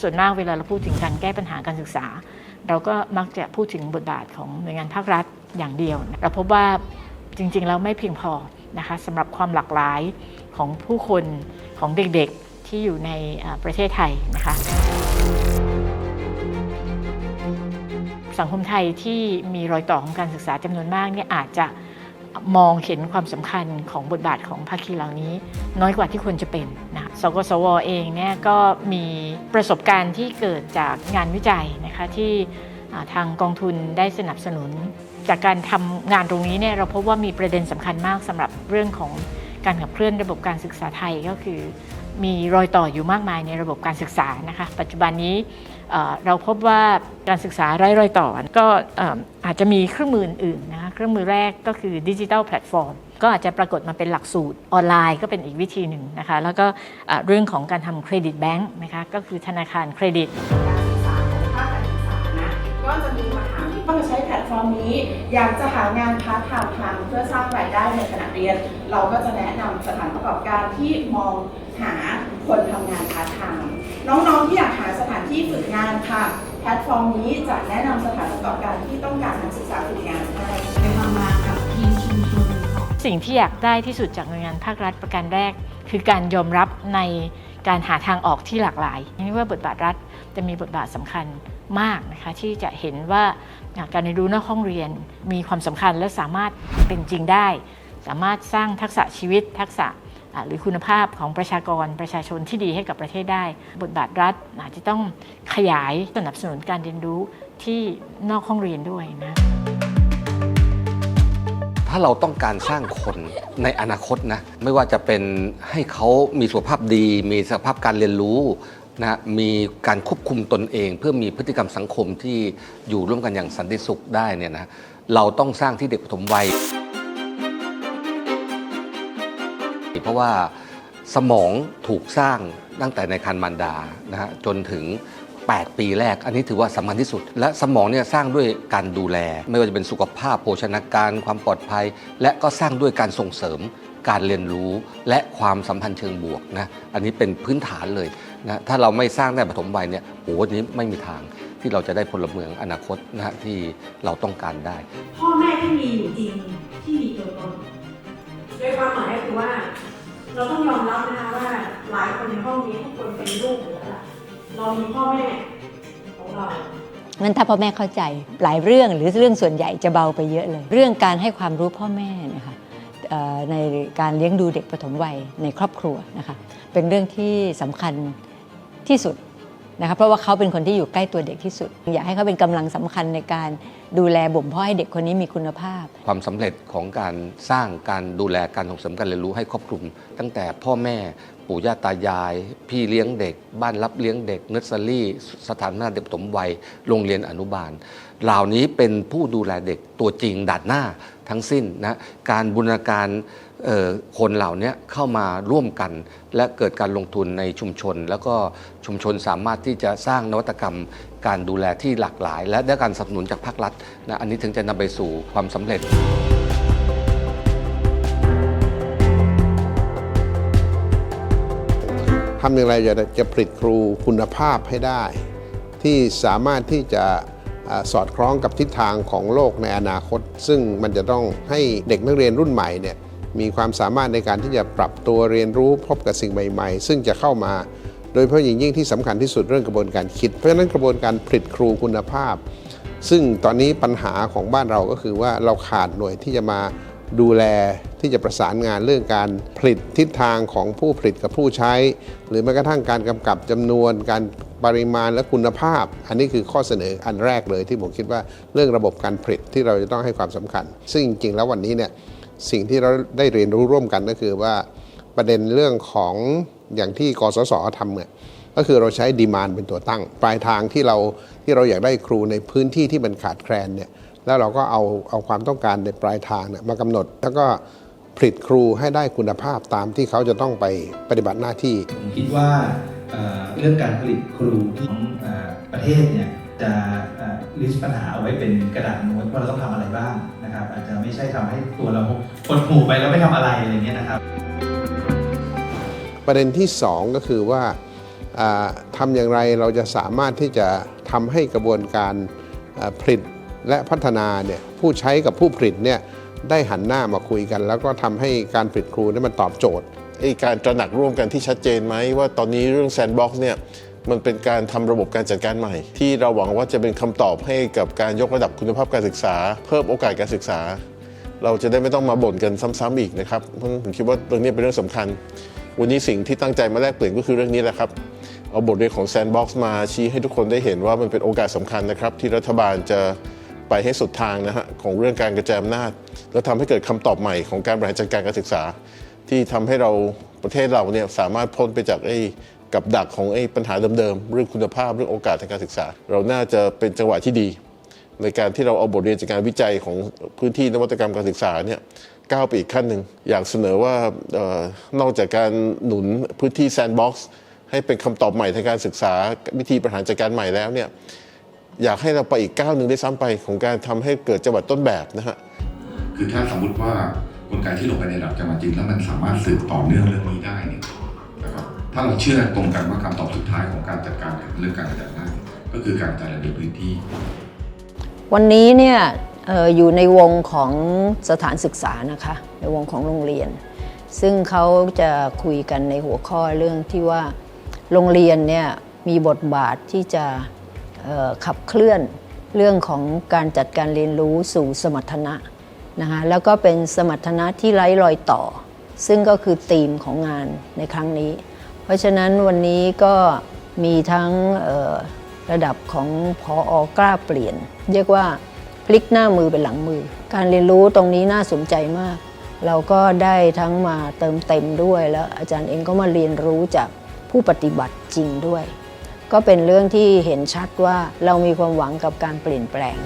ส่วนมากเวลาเราพูดถึงการแก้ปัญหาการศึกษา เราก็มักจะพูดถึงบทบาทของหน่วยงานภาครัฐอย่างเดียว เราพบว่าจริงๆแล้วไม่เพียงพอนะคะสำหรับความหลากหลายของผู้คนของเด็กๆที่อยู่ในประเทศไทยนะคะสังคมไทยที่มีรอยต่อของการศึกษาจำนวนมากเนี่ยอาจจะ มองเห็นความสำคัญของบทบาทของภาคีเหล่านี้ น้อยกว่าที่ควรจะเป็นนะสกสวเองเนี่ยก็มีประสบการณ์ที่เกิดจากงานวิจัยนะคะที่ทางกองทุนได้สนับสนุน จากการทำงานตรงนี้เนี่ยเราพบว่ามีประเด็นสำคัญมากสำหรับเรื่องของการขับเคลื่อนระบบการศึกษาไทยก็คือ มีรอยต่ออยู่มากมายในระบบการศึกษานะคะ ปัจจุบันนี้ เราพบว่าการศึกษาไร้รอยต่อ ก็อาจจะมีเครื่องมืออื่นนะคะเครื่องมือแรกก็คือดิจิทัลแพลตฟอร์มก็อาจจะปรากฏมาเป็นหลักสูตรออนไลน์ก็เป็นอีกวิธีหนึ่งนะคะ แล้วก็เรื่องของการทำเครดิตแบงค์นะคะก็คือธนาคารเครดิต เข้ามาใช้แพลตฟอร์มนี้ อยากจะหางานพาร์ทไทม์ทำเพื่อสร้างรายได้ในขณะเรียน เราก็จะแนะนำสถานประกอบการที่มองหาคนทำงานพาร์ทไทม์น้องๆที่อยากหาสถานที่ฝึกงานค่ะแพลตฟอร์มนี้จะแนะนำสถานประกอบการที่ต้องการนักศึกษาฝึกงานให้ไปทำงานกับทีมชุมชนสิ่งที่อยากได้ที่สุดจากหน่วยงานภาครัฐประการแรก คือการยอมรับในการหาทางออกที่หลากหลายนี่ว่าบทบาทรัฐ จะมีบทบาทสำคัญมากนะคะที่จะเห็นว่าการเรียนรู้นอกห้องเรียนมีความสำคัญและสามารถเป็นจริงได้ สามารถสร้างทักษะชีวิตทักษะหรือคุณภาพของประชากรประชาชนที่ดีให้กับประเทศได้ บทบาทรัฐอาจจะต้องขยายสนับสนุนการเรียนรู้ที่นอกห้องเรียนด้วยนะถ้าเราต้องการสร้างคนในอนาคตนะ ไม่ว่าจะเป็นให้เขามีสุขภาพดี มีสภาพการเรียนรู้ นะมีการควบคุมตนเอง เพื่อมีพฤติกรรมสังคมที่อยู่ร่วมกันอย่างสันติสุขได้เนี่ยนะเราต้องสร้างที่เด็กปฐมวัย เพราะว่าสมองถูกสร้างตั้งแต่ในคันมารดานะฮะจนถึง 8 ปีแรก อันนี้ถือว่าสำคัญที่สุด และสมองเนี่ยสร้างด้วยการดูแล ไม่ว่าจะเป็นสุขภาพโภชนาการ ความปลอดภัย และก็สร้างด้วยการส่งเสริมการเรียนรู้และความสัมพันธ์เชิงบวกนะอันนี้เป็นพื้นฐานเลย นะถ้าเราไม่สร้างในปฐมวัยเนี่ยโอ้โหนี้ไม่มีทางที่เราจะได้พลเมืองอนาคตนะฮะที่เราต้องการได้ พ่อแม่ที่มีอยู่จริงที่มีตัวตนโดยความหมายก็คือว่า เราต้องยอมรับนะคะว่าหลายคนในห้องนี้ทุกคนเป็นลูกอยู่แล้วล่ะเรามีพ่อแม่ของเรา งั้นถ้าพ่อแม่เข้าใจหลายเรื่องหรือเรื่องส่วนใหญ่จะเบาไปเยอะเลย เรื่องการให้ความรู้พ่อแม่เนะคะเอ่อในการเลี้ยงดูเด็กปฐมวัยในครอบครัวนะคะเป็นเรื่องที่สำคัญ ที่สุดนะคะเพราะว่าเขาเป็นคนที่อยู่ใกล้ตัวเด็กที่สุด อยากให้เขาเป็นกำลังสำคัญในการดูแลบ่มเพาะให้เด็กคนนี้มีคุณภาพ ความสำเร็จของการสร้างการดูแลการส่งเสริมการเรียนรู้ให้ครอบคลุม ตั้งแต่พ่อแม่ปู่ย่าตายาย พี่เลี้ยงเด็ก บ้านรับเลี้ยงเด็กเนอร์เซอรี่ สถานนาเด็กปฐมวัยโรงเรียนอนุบาล เหล่านี้เป็นผู้ดูแลเด็กตัวจริงด่านหน้าทั้งสิ้นนะการบูรณาการ คนเหล่านี้เข้ามาร่วมกัน และเกิดการลงทุนในชุมชน แล้วก็ชุมชนสามารถที่จะสร้างนวัตกรรม การดูแลที่หลากหลาย และได้การสนับสนุนจากภาครัฐนะอันนี้ถึงจะนำไปสู่ความสำเร็จทำอย่างไรจะจะผลิตครูคุณภาพให้ได้ ที่สามารถที่จะสอดคล้องกับทิศทางของโลกในอนาคต ซึ่งมันจะต้องให้เด็กนักเรียนรุ่นใหม่เนี่ย มีความสามารถในการที่จะปรับตัวเรียนรู้พบกับสิ่งใหม่ๆ ซึ่งจะเข้ามา โดยเฉพาะอย่างยิ่งที่สำคัญที่สุดเรื่องกระบวนการคิด เพราะฉะนั้นกระบวนการผลิตครูคุณภาพ ซึ่งตอนนี้ปัญหาของบ้านเราก็คือว่าเราขาดหน่วยที่จะมาดูแลที่จะประสานงานเรื่องการผลิตทิศทางของผู้ผลิตกับผู้ใช้ หรือแม้กระทั่งการกำกับจำนวนการปริมาณและคุณภาพ อันนี้คือข้อเสนออันแรกเลยที่ผมคิดว่าเรื่องระบบการผลิตที่เราจะต้องให้ความสำคัญ ซึ่งจริงๆแล้ววันนี้เนี่ย สิ่งที่เราได้เรียนรู้ร่วมกันก็คือว่าประเด็นเรื่องของอย่างที่กสศทำเนี่ยก็คือเราใช้ดีมานเป็นตัวตั้ง ปลายทางที่เราที่เราอยากได้ครูในพื้นที่ที่มันขาดแคลนเนี่ยแล้วเราก็เอาเอาความต้องการในปลายทางเนี่ยมากำหนด แล้วก็ผลิตครูให้ได้คุณภาพตามที่เขาจะต้องไปปฏิบัติหน้าที่ผมคิดว่าเเรื่องการผลิตครูของอประเทศเนี่ยจะ ลิสต์ปัญหาเอาไว้เป็นกระดาษโน้ตว่าเราต้องทำอะไรบ้างนะครับ อาจจะไม่ใช่ทำให้ตัวเราปวดหูไปแล้วไม่ทำอะไรอะไรเงี้ยนะครับ ประเด็นที่ 2 ก็คือว่าอ่าทำอย่างไรเราจะสามารถที่จะทำให้กระบวนการอ่าผลิตและพัฒนาเนี่ยผู้ใช้กับผู้ผลิตเนี่ยได้หันหน้ามาคุยกัน แล้วก็ทำให้การผลิตครูเนี่ยมันตอบโจทย์ ไอ้การตระหนักร่วมกันที่ชัดเจนไหมว่าตอนนี้เรื่องแซนด์บ็อกซ์เนี่ย มันเป็นการทำระบบการจัดการใหม่ ที่เราหวังว่าจะเป็นคำตอบให้กับการยกระดับคุณภาพการศึกษา เพิ่มโอกาสการศึกษา เราจะได้ไม่ต้องมาบ่นกันซ้ำๆอีกนะครับเพราะผมคิดว่าเรื่องนี้เป็นเรื่องสำคัญ วันนี้สิ่งที่ตั้งใจมาแลกเปลี่ยนก็คือเรื่องนี้แหละครับเอาบทเรียนของแซนด์บ็อกซ์มาชี้ให้ทุกคนได้เห็นว่ามันเป็นโอกาสสำคัญนะครับ ที่รัฐบาลจะไปให้สุดทางนะฮะของเรื่องการกระจายอำนาจ แล้วทำให้เกิดคำตอบใหม่ของการบริหารจัดการการศึกษา ที่ทำให้เราประเทศเราเนี่ยสามารถพ้นไปจากไอ้ กับดักของไอ้ปัญหาเดิมๆเรื่องคุณภาพเรื่องโอกาสทางการศึกษา เราน่าจะเป็นจังหวะที่ดี ในการที่เราเอาบทเรียนจากการวิจัยของพื้นที่นวัตกรรมการศึกษาเนี่ยก้าวไปอีกขั้นหนึ่งอยากเสนอว่าออนอกจากการหนุนพื้นที่แซนด์บ็อกซ์ให้เป็นคำตอบใหม่ทางการศึกษาวิธีบริหารจัดการใหม่แล้วเนี่ยอยากให้เราไปอีกก้าวหนึ่งได้ซ้ำไปของการทำให้เกิดจังหวัดต้นแบบนะฮะคือถ้าสมมติว่ากลไกที่ลงไปในระดับจังหวัดจริงแล้วมันสามารถสืบต่อเนื่องเรื่องนี้ได้เนี่ย ถ้าเราเชื่อตรงกันว่าคำตอบสุดท้ายของการจัดการเรื่องการกระจายอำนาจก็คือการจัดระเบียบพื้นที่ วันนี้เนี่ยอยู่ในวงของสถานศึกษานะคะในวงของโรงเรียน ซึ่งเขาจะคุยกันในหัวข้อเรื่องที่ว่าโรงเรียนเนี่ยมีบทบาทที่จะขับเคลื่อนเรื่องของการจัดการเรียนรู้สู่สมรรถนะนะคะแล้วก็เป็นสมรรถนะที่ไร้รอยต่อ ซึ่งก็คือธีมของงานในครั้งนี้ เพราะฉะนั้นวันนี้ก็มีทั้งระดับของพออกล้าเปลี่ยน เรียกว่าพลิกหน้ามือเป็นหลังมือ การเรียนรู้ตรงนี้น่าสนใจมาก เราก็ได้ทั้งมาเติมเต็มด้วยแล้วอาจารย์เองก็มาเรียนรู้จากผู้ปฏิบัติจริงด้วย ก็เป็นเรื่องที่เห็นชัดว่าเรามีความหวังกับการเปลี่ยนแปลง